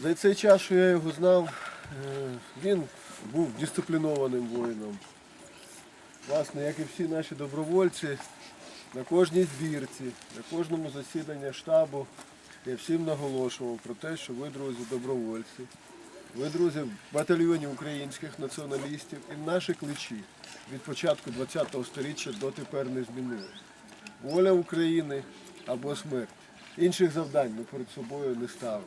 За цей час, що я його знав, е, він був дисциплінованим воїном. Власне, як і всі наші добровольці, на кожній збірці, на кожному засіданні штабу я всім наголошував про те, що ви, друзі, добровольці, ви, друзі, в батальйоні українських націоналістів і наші кличі від початку ХХ століття дотепер не змінили. Воля України або смерть. Інших завдань ми перед собою не ставимо.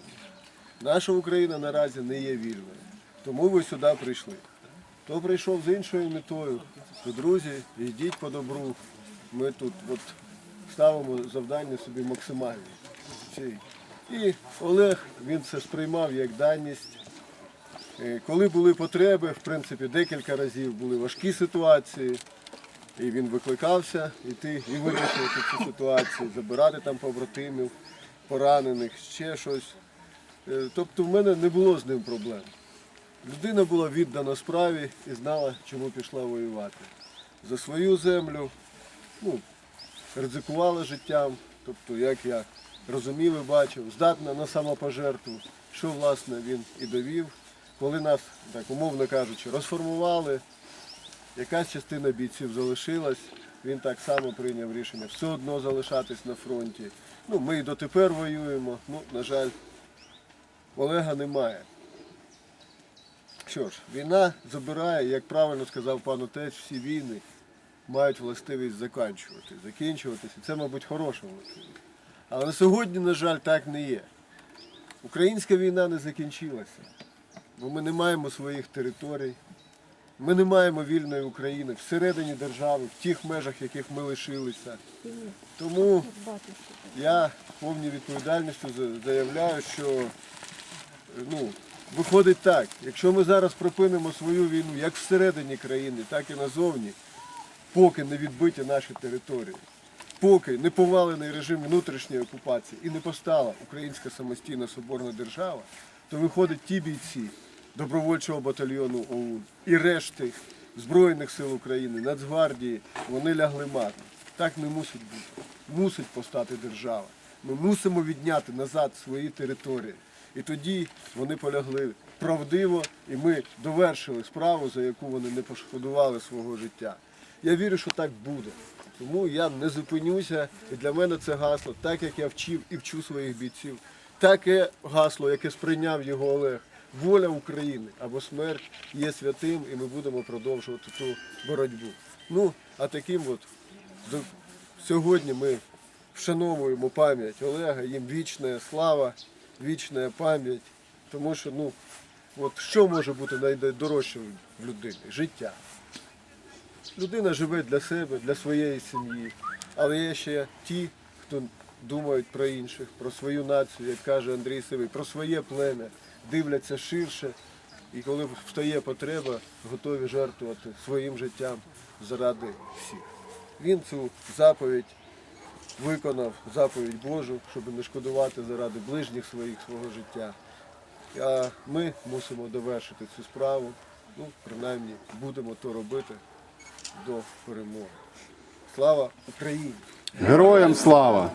Наша Україна наразі не є вільною. Тому ви сюди прийшли. Хто прийшов з іншою метою, то друзі, йдіть по добру. Ми тут от ставимо завдання собі максимальні. І Олег він це сприймав як даність. Е, Коли були потреби, в принципі, декілька разів були важкі ситуації, і він викликався іти і вирішувати ці ситуації, забирати там побратимів, поранених, ще щось. Е, Тобто в мене не було з ним проблем. Людина була віддана справі і знала, чому пішла воювати. За свою землю, ну, ризикувала життям, тобто, як я розумів і бачив, здатна на самопожертву, що власне він і довів. Коли нас, так умовно кажучи, розформували, якась частина бійців залишилась, він так само прийняв рішення все одно залишатись на фронті. Ну, ми і дотепер воюємо, ну, на жаль, Олега немає. Що ж, війна забирає, як правильно сказав пан отець, всі війни мають властивість закінчувати, закінчуватися. Це, мабуть, хороша властивість. Але на сьогодні, на жаль, так не є. Українська війна не закінчилася, бо ми не маємо своїх територій, ми не маємо вільної України всередині держави, в тих межах, яких ми лишилися. Тому я повній відповідальністю заявляю, що ну, виходить так, якщо ми зараз припинимо свою війну як всередині країни, так і назовні, поки не відбиті наші території, поки не повалений режим внутрішньої окупації і не постала українська самостійна соборна держава, то виходить ті бійці добровольчого батальйону ОУН і решти Збройних сил України, Нацгвардії, вони лягли марно. Так не мусить бути. Мусить постати держава. Ми мусимо відняти назад свої території. І тоді вони полягли правдиво, і ми довершили справу, за яку вони не пошкодували свого життя. Я вірю, що так буде. Тому я не зупинюся, і для мене це гасло, так як я вчив і вчу своїх бійців, таке гасло, яке сприйняв його Олег. Воля України або смерть є святим, і ми будемо продовжувати ту боротьбу. Ну, а таким от сьогодні ми вшановуємо пам'ять Олега, їм вічна слава, вічна пам'ять. Тому що, ну, от що може бути найдорожчим в людині? Життя. Людина живе для себе, для своєї сім'ї, але є ще ті, хто думають про інших, про свою націю, як каже Андрій Сивий, про своє плем'я, дивляться ширше, і коли встає потреба, готові жертвувати своїм життям заради всіх. Він цю заповідь виконав, заповідь Божу, щоб не шкодувати заради ближніх своїх свого життя. А ми мусимо довершити цю справу. Ну, принаймні, будемо то робити до перемоги. Слава Україні! Героям слава!